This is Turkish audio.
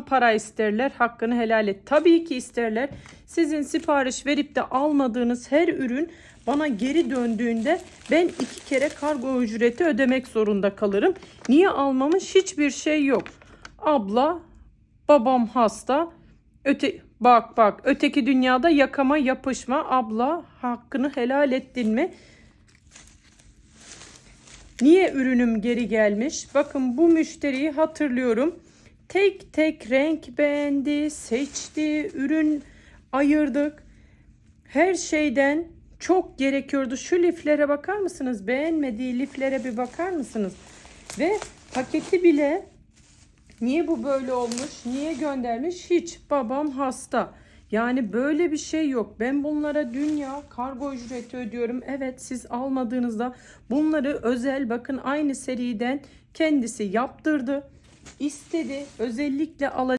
para isterler. Hakkını helal et. Tabii ki isterler. Sizin sipariş verip de almadığınız her ürün bana geri döndüğünde ben iki kere kargo ücreti ödemek zorunda kalırım. Niye almamış? Hiçbir şey yok. Abla, babam hasta. Öte bak bak öteki dünyada yakama yapışma. Abla hakkını helal ettin mi? Niye ürünüm geri gelmiş? Bakın bu müşteriyi hatırlıyorum. Tek tek renk beğendi, seçti, ürün ayırdık. Her şeyden çok gerekiyordu. Şu liflere bakar mısınız? Beğenmediği liflere bir bakar mısınız? Ve paketi bile niye bu böyle olmuş? Niye göndermiş? Hiç. Babam hasta. Yani böyle bir şey yok. Ben bunlara dünya kargo ücreti ödüyorum. Evet siz almadığınızda bunları özel bakın aynı seriden kendisi yaptırdı. İstedi. Özellikle alacak.